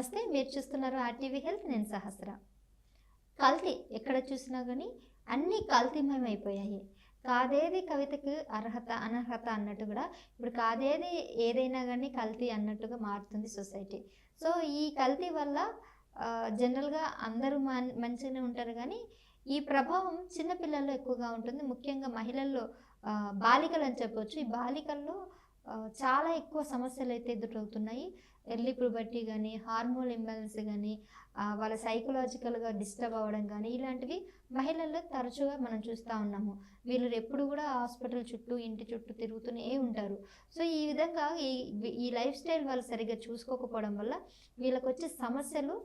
నమస్తే మీరు చూస్తున్నారు ఆర్టీవీ హెల్త్ నేను సహస్ర. కల్తీ ఎక్కడ చూసినా కానీ అన్నీ కల్తీమయం అయిపోయాయి. కాదేది కవితకు అర్హత అనర్హత అన్నట్టు కూడా ఇప్పుడు కాదేది ఏదైనా కానీ కల్తీ అన్నట్టుగా మారుతుంది సొసైటీ. సో ఈ కల్తీ వల్ల జనరల్గా అందరూ మన్ మంచిగానే ఉంటారు కానీ ఈ ప్రభావం చిన్నపిల్లల్లో ఎక్కువగా ఉంటుంది. ముఖ్యంగా మహిళల్లో బాలికలు అని చెప్పవచ్చు ఈ బాలికల్లో చాలా ఎక్కువ సమస్యలు అయితే ఎదురవుతున్నాయి. ఎర్లీ పుబర్టీ కానీ హార్మోన్ ఇంబ్యాలెన్స్ కానీ వాళ్ళ సైకలాజికల్గా డిస్టర్బ్ అవ్వడం కానీ ఇలాంటివి మహిళల్లో తరచుగా మనం చూస్తూ ఉన్నాము. వీళ్ళు ఎప్పుడు కూడా హాస్పిటల్ చుట్టూ ఇంటి చుట్టూ తిరుగుతూనే ఉంటారు. సో ఈ విధంగా ఈ ఈ లైఫ్ స్టైల్ వాళ్ళు సరిగ్గా చూసుకోకపోవడం వల్ల వీళ్ళకి వచ్చే సమస్యలు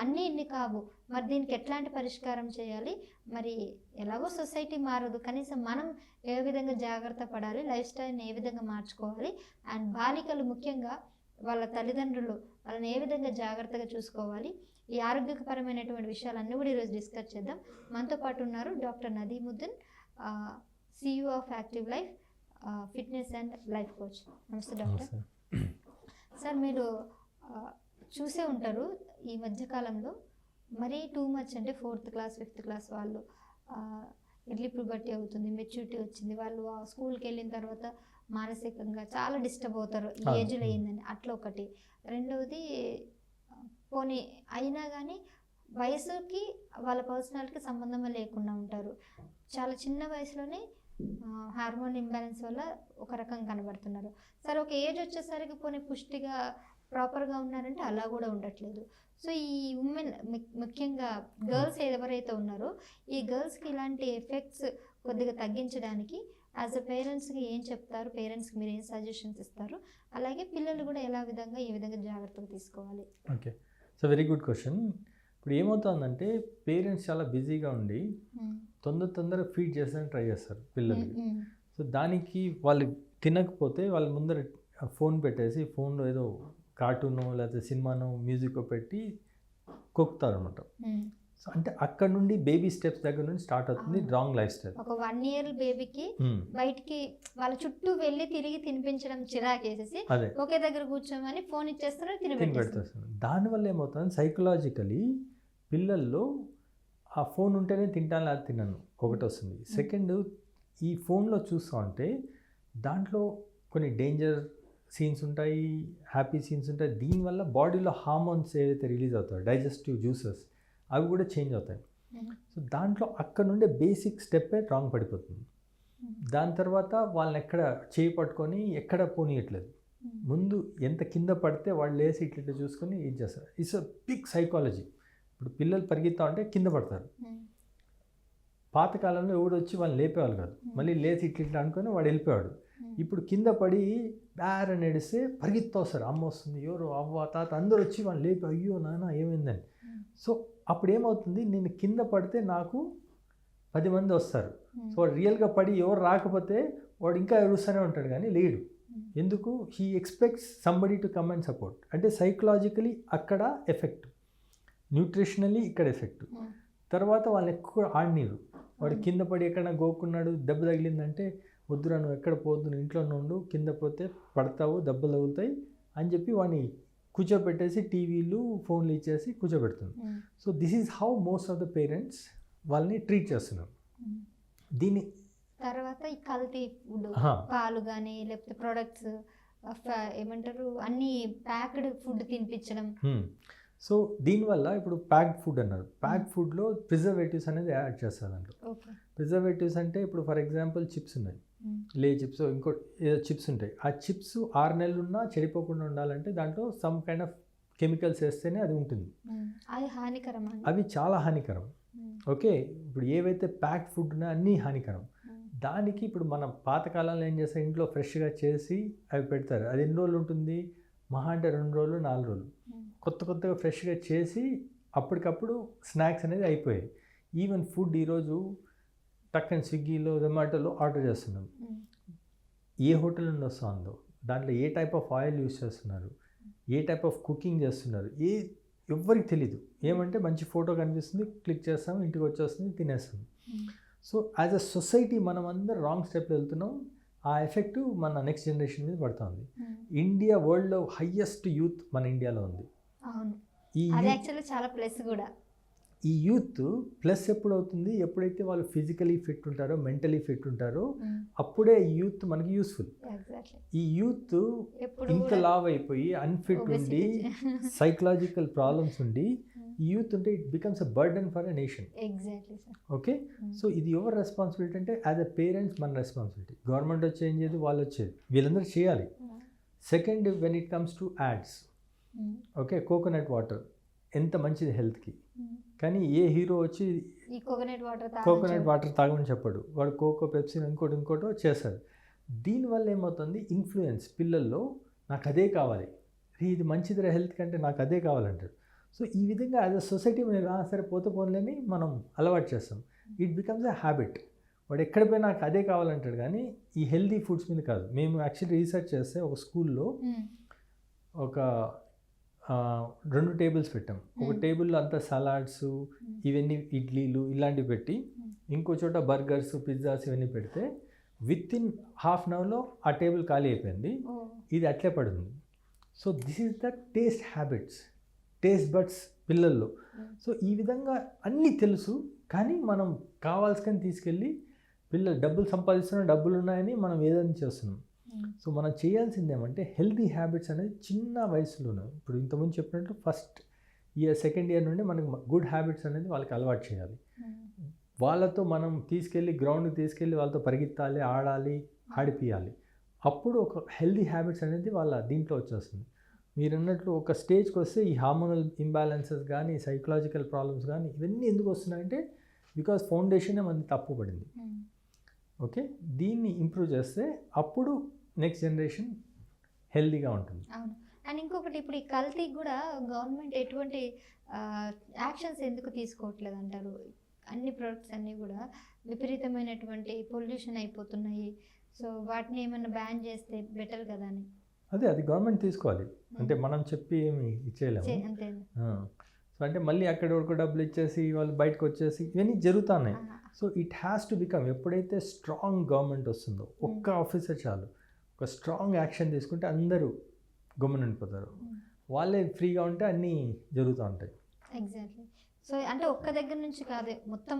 అన్నీ ఇన్ని కావు. మరి దీనికి ఎట్లాంటి పరిష్కారం చేయాలి? మరి ఎలాగో సొసైటీ మారదు. కనీసం మనం ఏ విధంగా జాగ్రత్త పడాలి? లైఫ్ స్టైల్ని ఏ విధంగా మార్చుకోవాలి? అండ్ బాలికలు ముఖ్యంగా వాళ్ళ తల్లిదండ్రులు వాళ్ళని ఏ విధంగా జాగ్రత్తగా చూసుకోవాలి? ఈ ఆరోగ్యపరమైనటువంటి విషయాలన్నీ కూడా ఈరోజు డిస్కస్ చేద్దాం. మనతో పాటు ఉన్నారు doctor Nadimuddin CEO of active life fitness and life coach. నమస్తే డాక్టర్. సార్ మీరు చూసే ఉంటారు. ఈ మధ్యకాలంలో మరీ టూ మచ్ అంటే ఫోర్త్ క్లాస్ ఫిఫ్త్ క్లాస్ వాళ్ళు ఎర్లీ పుబర్టీ అవుతుంది మెచ్యూరిటీ వచ్చింది. వాళ్ళు ఆ స్కూల్కి వెళ్ళిన తర్వాత మానసికంగా చాలా డిస్టర్బ్ అవుతారు. ఈ. ఏజ్లో అయిందని అట్లా ఒకటి. రెండవది పోనీ అయినా కానీ వయసుకి వాళ్ళ పర్సనాలిటీకి సంబంధం లేకుండా ఉంటారు. చాలా చిన్న వయసులోనే హార్మోన్ ఇంబ్యాలెన్స్ వల్ల ఒక రకం కనబడుతున్నారు. సరే ఒక ఏజ్ వచ్చేసరికి పోనీ పుష్టిగా ప్రాపర్గా ఉన్నారంటే అలా కూడా ఉండట్లేదు. సో ఈ ఉమెన్ ముఖ్యంగా గర్ల్స్ ఎవరైతే ఉన్నారో ఈ గర్ల్స్కి ఇలాంటి ఎఫెక్ట్స్ కొద్దిగా తగ్గించడానికి యాజ్ అ పేరెంట్స్కి ఏం చెప్తారు? పేరెంట్స్కి మీరు ఏం సజెషన్స్ ఇస్తారు? అలాగే పిల్లలు కూడా ఎలా విధంగా ఏ విధంగా జాగ్రత్తలు తీసుకోవాలి? Okay. So very good question. ఇప్పుడు ఏమవుతుందంటే పేరెంట్స్ చాలా బిజీగా ఉండి తొందర తొందరగా ఫీడ్ చేస్తానికి ట్రై చేస్తారు పిల్లలకి. మ్మ్. సో దానికి వాళ్ళు తినకపోతే వాళ్ళ ముందర ఫోన్ పెట్టేసి ఫోన్లో ఏదో కార్టూనో లేకపోతే సినిమానో మ్యూజిక్ పెట్టి కొక్కుతారు అనమాట. సో అంటే అక్కడ నుండి బేబీ స్టెప్స్ దగ్గర నుండి స్టార్ట్ అవుతుంది. రాంగ్ లైఫ్ స్టైల్ ఒక వన్ ఇయర్ బేబీకి బయటికి వాళ్ళ చుట్టూ వెళ్ళి తిరిగి తినిపించడం చిరాకేసేసి ఒకే దగ్గర కూర్చోమని ఫోన్ ఇచ్చేస్తారు తిని తినిపెట్టేస్తారు. పెడతారు దానివల్ల ఏమవుతుంది సైకలాజికలీ పిల్లల్లో ఆ ఫోన్ ఉంటేనే తింటాను లేదా తినను. ఒకటి వస్తుంది. సెకండ్ ఈ ఫోన్లో చూస్తూ ఉంటే దాంట్లో కొన్ని డేంజర్ సీన్స్ ఉంటాయి హ్యాపీ సీన్స్ ఉంటాయి. దీనివల్ల బాడీలో హార్మోన్స్ ఏవైతే రిలీజ్ అవుతాయో డైజెస్టివ్ జ్యూసెస్ అవి కూడా చేంజ్ అవుతాయి. సో దాంట్లో అక్కడ నుండే బేసిక్ స్టెప్పే రాంగ్ పడిపోతుంది. దాని తర్వాత వాళ్ళని ఎక్కడ చేయి పట్టుకొని ఎక్కడ పోనీయట్లేదు. ముందు ఎంత కింద పడితే వాళ్ళు లేసి ఇట్లా చూసుకొని ఇది చేస్తారు? ఇట్స్ అ బిగ్ సైకాలజీ ఇప్పుడు పిల్లలు పరిగెత్తా ఉంటే కింద పడతారు. పాతకాలంలో ఎవడు వచ్చి వాళ్ళు లేపేవాళ్ళు కాదు. మళ్ళీ లేచి ఇట్లా ఇట్లా అనుకొని వాడు వెళ్ళిపోయాడు. ఇప్పుడు కింద పడి బ్యార్ అని ఏడిస్తే పరిగెత్తా వస్తారు అమ్మ వస్తుంది ఎవరు అవ్వ తాత అందరూ వచ్చి వాళ్ళు లేపి అయ్యో నాన్న ఏమైందని. సో అప్పుడు ఏమవుతుంది నేను కింద పడితే నాకు పది మంది వస్తారు. సో వాడు రియల్గా పడి ఎవరు రాకపోతే వాడు ఇంకా ఎడుస్తూనే ఉంటాడు కానీ లేడు. ఎందుకు? He expects somebody to come and support. అంటే సైకలాజికలీ అక్కడ ఎఫెక్ట్ న్యూట్రిషనల్లీ ఇక్కడ ఎఫెక్ట్. తర్వాత వాళ్ళని ఎక్కువ ఆడినీరు వాడు కింద పడి ఎక్కడైనా గోకున్నాడు దెబ్బ తగిలిందంటే వద్దురా నువ్వు ఎక్కడ పోద్దు నువ్వు ఇంట్లో నుండు కింద పోతే పడతావు దెబ్బలు తగులుతాయి అని చెప్పి వాడిని కూర్చోబెట్టేసి టీవీలు ఫోన్లు ఇచ్చేసి కూర్చోబెడుతుంది. So this is how most of the parents వాళ్ళని ట్రీట్ చేస్తున్నారు. దీన్ని తర్వాత ఈ కల్తీ ఫుడ్ పాలు కానీ లేకపోతే ప్రొడక్ట్స్ ఏమంటారు అన్ని ప్యాక్డ్ ఫుడ్ తినిపించడం. సో దీనివల్ల ఇప్పుడు ప్యాక్డ్ ఫుడ్ అన్నారు. ప్యాక్డ్ ఫుడ్లో ప్రిజర్వేటివ్స్ అనేది యాడ్ చేస్తారు దాంట్లో. ప్రిజర్వేటివ్స్ అంటే ఇప్పుడు ఫర్ ఎగ్జాంపుల్ చిప్స్ ఉన్నాయి. లే చిప్స్ ఇంకో ఏదో చిప్స్ ఉంటాయి. ఆ చిప్స్ ఆరు నెలలు ఉన్నా చెడిపోకుండా ఉండాలంటే దాంట్లో సమ్ కైండ్ ఆఫ్ కెమికల్స్ వేస్తేనే అది ఉంటుంది. అది హానికరం అవి చాలా హానికరం. ఓకే ఇప్పుడు ఏవైతే ప్యాక్డ్ ఫుడ్ ఉన్నాయో అన్నీ హానికరం. దానికి ఇప్పుడు మన పాతకాలంలో ఏం చేస్తారు? ఇంట్లో ఫ్రెష్గా చేసి అవి పెడతారు. అది ఎన్ని రోజులు ఉంటుంది? మహా అంటే రెండు రోజులు నాలుగు రోజులు. కొత్త కొత్తగా ఫ్రెష్గా చేసి అప్పటికప్పుడు స్నాక్స్ అనేది అయిపోయాయి. ఈవెన్ ఫుడ్ ఈరోజు టక్కని స్విగ్గీలో జొమాటోలో ఆర్డర్ చేస్తున్నాం. ఏ హోటల్ నుండి వస్తుందో దాంట్లో ఏ టైప్ ఆఫ్ ఆయిల్ యూస్ చేస్తున్నారు ఏ టైప్ ఆఫ్ కుకింగ్ చేస్తున్నారు ఏ ఎవ్వరికి తెలీదు ఏమంటే మంచి ఫోటో కనిపిస్తుంది క్లిక్ చేస్తాం ఇంటికి వచ్చేస్తుంది తినేస్తాం. సో యాజ్ అ సొసైటీ మనం అందరం రాంగ్ స్టెప్ వెళ్తున్నాం ఆ ఎఫెక్ట్ మన నెక్స్ట్ జనరేషన్ మీద పడుతుంది. ఇండియా వరల్డ్లో హయ్యెస్ట్ యూత్ మన ఇండియాలో ఉంది ఈ చాలా ప్లస్ కూడా ఈ యూత్ ప్లస్ ఎప్పుడు అవుతుంది ఎప్పుడైతే వాళ్ళు ఫిజికలీ ఫిట్ ఉంటారో మెంటలీ ఫిట్ ఉంటారో అప్పుడే యూత్ మనకి యూస్ఫుల్. ఈ యూత్ ఇంత లావ్ అయిపోయి అన్ఫిట్ ఉండి సైకలాజికల్ ప్రాబ్లమ్స్ ఉండి ఈ యూత్ ఉంటే it becomes a burden for a nation okay? So ఇది ఎవరు రెస్పాన్సిబిలిటీ అంటే యాజ్ అ పేరెంట్స్ మన రెస్పాన్సిబిలిటీ గవర్నమెంట్ వచ్చేది చేయదు వాళ్ళు వచ్చేది వీళ్ళందరూ చేయాలి. Second when it comes to ads okay? Coconut water ఎంత మంచిది హెల్త్కి. కానీ ఏ హీరో వచ్చి కోకోనట్ వాటర్ కోకోనట్ వాటర్ తాగమని చెప్పాడు. వాడు కోకో పెప్సీ ఇంకోటి ఇంకోటో చేస్తాడు. దీనివల్ల ఏమవుతుంది? ఇన్ఫ్లుయెన్స్ పిల్లల్లో నాకు అదే కావాలి. ఇది మంచిదిరా హెల్త్ కంటే నాకు అదే కావాలంటాడు. సో ఈ విధంగా యాజ్ అ సొసైటీ మీద "ఆ, సరే పోతే పోన్లేని మనం అలవాటు చేస్తాం. It becomes a habit. వాడు ఎక్కడ పోయి నాకు అదే కావాలంటాడు కానీ ఈ హెల్తీ ఫుడ్స్ మీద కాదు. మేము యాక్చువల్లీ రీసెర్చ్ చేస్తే ఒక స్కూల్లో ఒక రెండు టేబుల్స్ పెట్టాం. ఒక. టేబుల్లో అంతా సలాడ్స్ ఇవన్నీ ఇడ్లీలు ఇలాంటివి పెట్టి ఇంకో చోట బర్గర్స్ పిజ్జాస్ ఇవన్నీ పెడితే విత్ ఇన్ హాఫ్ అన్ అవర్లో ఆ టేబుల్ ఖాళీ అయిపోయింది. ఇది అట్లే పడింది. So this is the taste habits taste buds పిల్లల్లో. సో ఈ విధంగా అన్నీ తెలుసు కానీ మనం కావాల్సుకొని తీసుకెళ్ళి పిల్లలు డబ్బులు సంపాదిస్తున్నాం డబ్బులు ఉన్నాయని మనం ఏదైనా చేస్తున్నాం. సో మనం చేయాల్సింది ఏమంటే హెల్తీ హ్యాబిట్స్ అనేది చిన్న వయసులోనే ఇప్పుడు ఇంతకుముందు చెప్పినట్టు ఫస్ట్ ఇయర్ సెకండ్ ఇయర్ నుండి మనకి గుడ్ హ్యాబిట్స్ అనేది వాళ్ళకి అలవాటు చేయాలి. వాళ్ళతో మనం తీసుకెళ్ళి గ్రౌండ్కి తీసుకెళ్ళి వాళ్ళతో పరిగెత్తాలి ఆడాలి ఆడిపియాలి. అప్పుడు ఒక హెల్దీ హ్యాబిట్స్ అనేది వాళ్ళ దీంట్లో వచ్చేస్తుంది. మీరు అన్నట్లు ఒక స్టేజ్కి వస్తే ఈ హార్మోనల్ ఇంబ్యాలెన్సెస్ కానీ సైకలాజికల్ ప్రాబ్లమ్స్ కానీ ఇవన్నీ ఎందుకు వస్తున్నాయంటే బికాస్ ఫౌండేషనే మనది తప్పు పడింది ఓకే? దీన్ని ఇంప్రూవ్ చేస్తే అప్పుడు నెక్స్ట్ జనరేషన్ హెల్దీగా ఉంటుంది. అవును. అండ్ ఇంకొకటి ఇప్పుడు ఈ కల్తీకి కూడా గవర్నమెంట్ ఎటువంటి యాక్షన్స్ ఎందుకు తీసుకోవట్లేదు అంటారు? అన్ని ప్రొడక్ట్స్ అన్నీ కూడా విపరీతమైనటువంటి పొల్యూషన్ అయిపోతున్నాయి. సో వాటిని ఏమైనా బ్యాన్ చేస్తే బెటర్ కదా అని. అదే అది గవర్నమెంట్ తీసుకోవాలి. అంటే మనం చెప్పి ఏమి ఇచ్చేయలేము. సో అంటే మళ్ళీ అక్కడ వరకు డబ్బులు ఇచ్చేసి వాళ్ళు బయటకు వచ్చేసి ఇవన్నీ జరుగుతున్నాయి. So it has to become ఎప్పుడైతే స్ట్రాంగ్ గవర్నమెంట్ వస్తుందో ఒక్క ఆఫీసర్ చాలు. ఒక స్ట్రాంగ్ యాక్షన్ తీసుకుంటే అందరూ గమ్మున ఉండిపోతారు వాళ్ళే ఫ్రీగా ఉంటే అన్నీ జరుగుతూ ఉంటాయి. ఎగ్జాక్ట్లీ సో అంటే ఒక్క దగ్గర నుంచి కాదు మొత్తం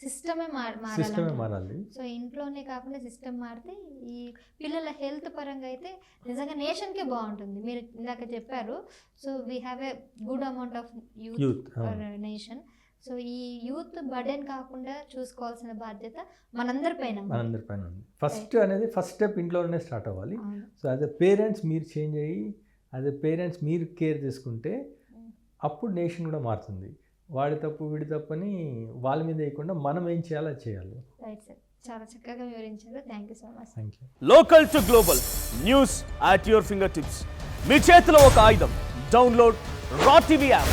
సిస్టమే సిస్టమే మారాలి. సో ఇంట్లోనే కాకుండా సిస్టమ్ మారితే ఈ పిల్లల హెల్త్ పరంగా అయితే నిజంగా నేషన్కే బాగుంటుంది. మీరు ఇందాక చెప్పారు. So we have a good amount of youth youth for nation so ఈ యూత్ బర్డెన్ కాకుండా చూసుకోవాల్సిన బాధ్యత మనందరి పైన ఉంది. మనందరి పైన ఉంది. ఫస్ట్ అనేది ఫస్ట్ స్టెప్ ఇంట్లోనే స్టార్ట్ అవ్వాలి. సో యాజ్ ఎ పేరెంట్స్ మీరు చేంజ్ అయ్యి యాజ్ ఎ పేరెంట్స్ మీరు కేర్ తీసుకుంటే అప్పుడు నేషన్ కూడా మారుతుంది. వాడి తప్పు వీడి తప్పు అని వాళ్ళ మీద వేయకుండా మనం ఏం చేయాలో అది చేయాలి. రైట్ సార్ చాలా చక్కగా వివరించారు. Thank you so much thank you local to global news at your finger tips మీ చేతిలో ఒక ఆయుధం. Download R TV app